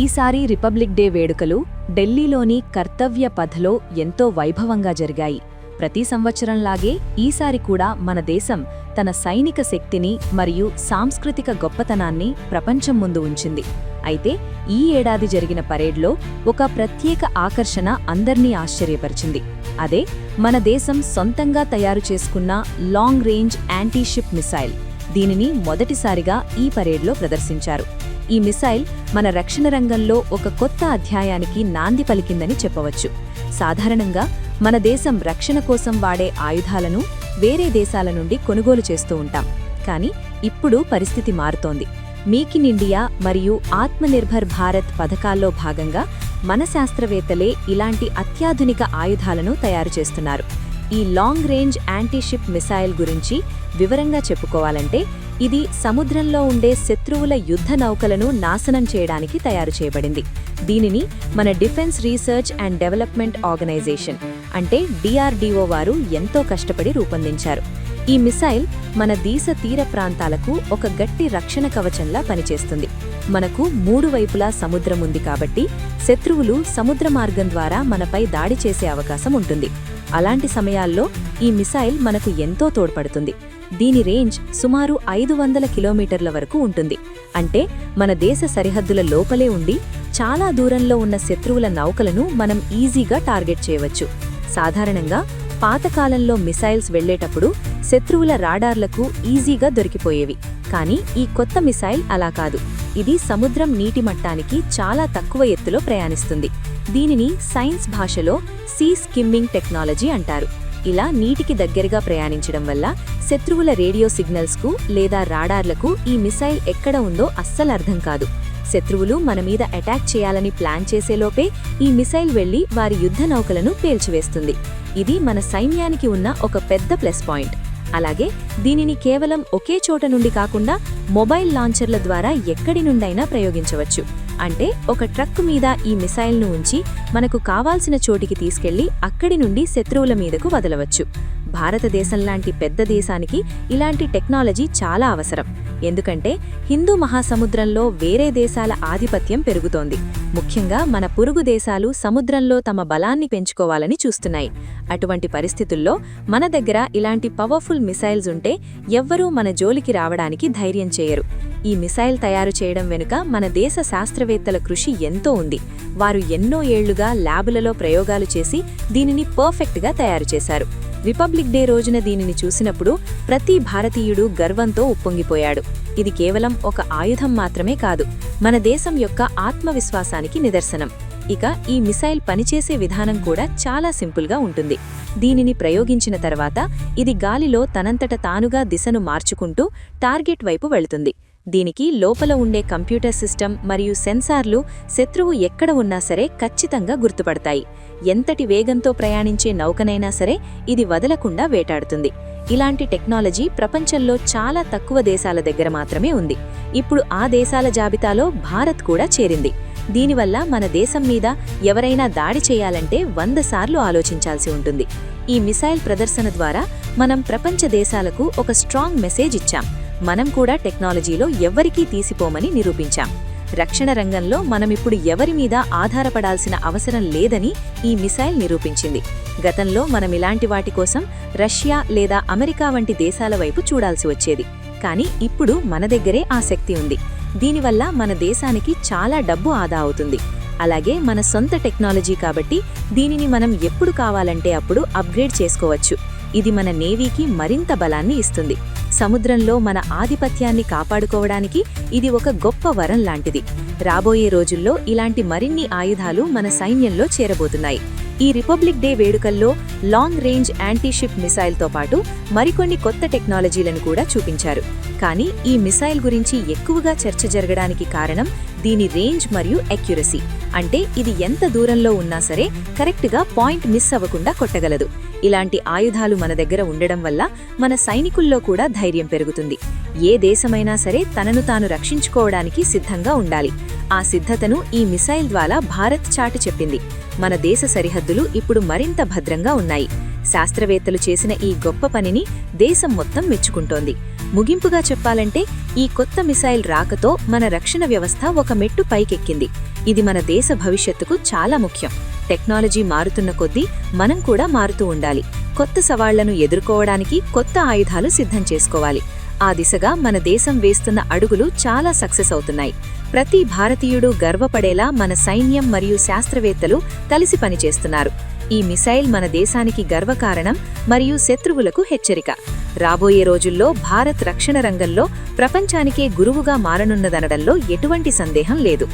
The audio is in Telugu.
ఈసారి రిపబ్లిక్ డే వేడుకలు ఢిల్లీలోని కర్తవ్య పథలో ఎంతో వైభవంగా జరిగాయి. ప్రతి సంవత్సరంలాగే ఈసారి కూడా మన దేశం తన సైనిక శక్తిని మరియు సాంస్కృతిక గొప్పతనాన్ని ప్రపంచం ముందు ఉంచింది. అయితే ఈ ఏడాది జరిగిన పరేడ్లో ఒక ప్రత్యేక ఆకర్షణ అందర్నీ ఆశ్చర్యపరిచింది. అదే మన దేశం సొంతంగా తయారు చేసుకున్న లాంగ్ రేంజ్ యాంటీషిప్ మిసైల్. దీనిని మొదటిసారిగా ఈ పరేడ్లో ప్రదర్శించారు. ఈ మిసైల్ మన రక్షణ రంగంలో ఒక కొత్త అధ్యాయానికి నాంది పలికిందని చెప్పవచ్చు. సాధారణంగా మన దేశం రక్షణ కోసం వాడే ఆయుధాలను వేరే దేశాల నుండి కొనుగోలు చేస్తూ ఉంటాం. కానీ ఇప్పుడు పరిస్థితి మారుతోంది. మేక్ ఇన్ ఇండియా మరియు ఆత్మనిర్భర్ భారత్ పథకాల్లో భాగంగా మన శాస్త్రవేత్తలే ఇలాంటి అత్యాధునిక ఆయుధాలను తయారు చేస్తున్నారు. ఈ లాంగ్ రేంజ్ యాంటీషిప్ మిసైల్ గురించి వివరంగా చెప్పుకోవాలంటే ఇది సముద్రంలో ఉండే శత్రువుల యుద్ధ నౌకలను నాశనం చేయడానికి తయారు చేయబడింది. దీనిని మన defence research and development organisation అంటే డిఆర్డిఓ వారు ఎంతో కష్టపడి రూపొందించారు. ఈ మిసైల్ మన దేశ తీర ప్రాంతాలకు ఒక గట్టి రక్షణ కవచంలా పనిచేస్తుంది. మనకు మూడు వైపులా సముద్రం ఉంది కాబట్టి శత్రువులు సముద్ర మార్గం ద్వారా మనపై దాడి చేసే అవకాశం ఉంటుంది. అలాంటి సమయాల్లో ఈ మిసైల్ మనకు ఎంతో తోడ్పడుతుంది. దీని రేంజ్ సుమారు ఐదు వందల కిలోమీటర్ల వరకు ఉంటుంది. అంటే మన దేశ సరిహద్దుల లోపలే ఉండి చాలా దూరంలో ఉన్న శత్రువుల నౌకలను మనం ఈజీగా టార్గెట్ చేయవచ్చు. సాధారణంగా పాతకాలంలో మిసైల్స్ వెళ్ళేటప్పుడు శత్రువుల రాడార్లకు ఈజీగా దొరికిపోయేవి. కానీ ఈ కొత్త మిసైల్ అలా కాదు. ఇది సముద్రం నీటి మట్టానికి చాలా తక్కువ ఎత్తులో ప్రయాణిస్తుంది. దీనిని సైన్స్ భాషలో సీ స్కిమ్మింగ్ టెక్నాలజీ అంటారు. ఇలా నీటికి దగ్గరగా ప్రయాణించడం వల్ల శత్రువుల రేడియో సిగ్నల్స్కు లేదా రాడార్లకు ఈ మిసైల్ ఎక్కడ ఉందో అస్సలు అర్థం కాదు. శత్రువులు మన మీద అటాక్ చేయాలని ప్లాన్ చేసేలోపే ఈ మిసైల్ వెళ్ళి వారి యుద్ధ నౌకలను పేల్చివేస్తుంది. ఇది మన సైన్యానికి ఉన్న ఒక పెద్ద ప్లస్ పాయింట్. అలాగే దీనిని కేవలం ఒకే చోట నుండి కాకుండా మొబైల్ లాంచర్ల ద్వారా ఎక్కడి నుండైనా ప్రయోగించవచ్చు. అంటే ఒక ట్రక్ మీద ఈ మిసైల్ను ఉంచి మనకు కావాల్సిన చోటికి తీసుకెళ్ళి అక్కడి నుండి శత్రువుల మీదకు వదలవచ్చు. భారతదేశం లాంటి పెద్ద దేశానికి ఇలాంటి టెక్నాలజీ చాలా అవసరం. ఎందుకంటే హిందూ మహాసముద్రంలో వేరే దేశాల ఆధిపత్యం పెరుగుతోంది. ముఖ్యంగా మన పురుగు దేశాలు సముద్రంలో తమ బలాన్ని పెంచుకోవాలని చూస్తున్నాయి. అటువంటి పరిస్థితుల్లో మన దగ్గర ఇలాంటి పవర్ఫుల్ మిసైల్స్ ఉంటే ఎవ్వరూ మన జోలికి రావడానికి ధైర్యం చేయరు. ఈ మిసైల్ తయారు చేయడం వెనుక మన దేశ శాస్త్రవేత్తల కృషి ఎంతో ఉంది. వారు ఎన్నో ఏళ్ళుగా ల్యాబులలో ప్రయోగాలు చేసి దీనిని పర్ఫెక్ట్గా తయారు చేశారు. రిపబ్లిక్ డే రోజున దీనిని చూసినప్పుడు ప్రతి భారతీయుడు గర్వంతో ఉప్పొంగిపోయాడు. ఇది కేవలం ఒక ఆయుధం మాత్రమే కాదు మన దేశం యొక్క ఆత్మవిశ్వాసానికి నిదర్శనం. ఇక ఈ మిసైల్ పనిచేసే విధానం కూడా చాలా సింపుల్గా ఉంటుంది. దీనిని ప్రయోగించిన తర్వాత ఇది గాలిలో తనంతట తానుగా దిశను మార్చుకుంటూ టార్గెట్ వైపు వెళుతుంది. దీనికి లోపల ఉండే కంప్యూటర్ సిస్టమ్ మరియు సెన్సార్లు శత్రువు ఎక్కడ ఉన్నా సరే ఖచ్చితంగా గుర్తుపడతాయి. ఎంతటి వేగంతో ప్రయాణించే నౌకనైనా సరే ఇది వదలకుండా వేటాడుతుంది. ఇలాంటి టెక్నాలజీ ప్రపంచంలో చాలా తక్కువ దేశాల దగ్గర మాత్రమే ఉంది. ఇప్పుడు ఆ దేశాల జాబితాలో భారత్ కూడా చేరింది. దీనివల్ల మన దేశం మీద ఎవరైనా దాడి చేయాలంటే వంద సార్లు ఆలోచించాల్సి ఉంటుంది. ఈ మిసైల్ ప్రదర్శన ద్వారా మనం ప్రపంచ దేశాలకు ఒక స్ట్రాంగ్ మెసేజ్ ఇచ్చాం. మనం కూడా టెక్నాలజీలో ఎవ్వరికీ తీసిపోమని నిరూపించాం. రక్షణ రంగంలో మనమిప్పుడు ఎవరి మీద ఆధారపడాల్సిన అవసరం లేదని ఈ మిసైల్ నిరూపించింది. గతంలో మనం ఇలాంటి వాటి కోసం రష్యా లేదా అమెరికా వంటి దేశాల వైపు చూడాల్సి వచ్చేది. కానీ ఇప్పుడు మన దగ్గరే ఆ శక్తి ఉంది. దీనివల్ల మన దేశానికి చాలా డబ్బు ఆదా అవుతుంది. అలాగే మన సొంత టెక్నాలజీ కాబట్టి దీనిని మనం ఎప్పుడు కావాలంటే అప్పుడు అప్గ్రేడ్ చేసుకోవచ్చు. ఇది మన నేవీకి మరింత బలాన్ని ఇస్తుంది. సముద్రంలో మన ఆధిపత్యాన్ని కాపాడుకోవడానికి ఇది ఒక గొప్ప వరం లాంటిది. రాబోయే రోజుల్లో ఇలాంటి మరిన్ని ఆయుధాలు మన సైన్యంలో చేరబోతున్నాయి. ఈ రిపబ్లిక్ డే వేడుకల్లో లాంగ్ రేంజ్ యాంటీషిప్ మిసైల్తో పాటు మరికొన్ని కొత్త టెక్నాలజీలను కూడా చూపించారు. కానీ ఈ మిసైల్ గురించి ఎక్కువగా చర్చ జరగడానికి కారణం దీని రేంజ్ మరియు అక్యురసీ. అంటే ఇది ఎంత దూరంలో ఉన్నా సరే కరెక్ట్గా పాయింట్ మిస్ అవ్వకుండా కొట్టగలదు. ఇలాంటి ఆయుధాలు మన దగ్గర ఉండడం వల్ల మన సైనికుల్లో కూడా ధైర్యం పెరుగుతుంది. ఏ దేశమైనా సరే తనను తాను రక్షించుకోవడానికి సిద్ధంగా ఉండాలి. ఆ సిద్ధతను ఈ మిసైల్ ద్వారా భారత్ చాటి చెప్పింది. మన దేశ సరిహద్దులు ఇప్పుడు మరింత భద్రంగా ఉన్నాయి. శాస్త్రవేత్తలు చేసిన ఈ గొప్ప పనిని దేశం మొత్తం మెచ్చుకుంటోంది. ముగింపుగా చెప్పాలంటే ఈ కొత్త మిసైల్ రాకతో మన రక్షణ వ్యవస్థ ఒక మెట్టు పైకెక్కింది. ఇది మన దేశ భవిష్యత్తుకు చాలా ముఖ్యం. టెక్నాలజీ మారుతున్న కొద్దీ మనం కూడా మారుతూ ఉండాలి. కొత్త సవాళ్ళను ఎదుర్కోవడానికి కొత్త ఆయుధాలు సిద్ధం చేసుకోవాలి. ఆ దిశగా మన దేశం వేస్తున్న అడుగులు చాలా సక్సెస్ అవుతున్నాయి. ప్రతి భారతీయుడు గర్వపడేలా మన సైన్యం మరియు శాస్త్రవేత్తలు కలిసి పనిచేస్తున్నారు. ఈ మిసైల్ మన దేశానికి గర్వకారణం మరియు శత్రువులకు హెచ్చరిక. రాబోయే రోజుల్లో భారత్ రక్షణ రంగంలో ప్రపంచానికే గురువుగా మారనున్నదనడంలో ఎటువంటి సందేహం లేదు.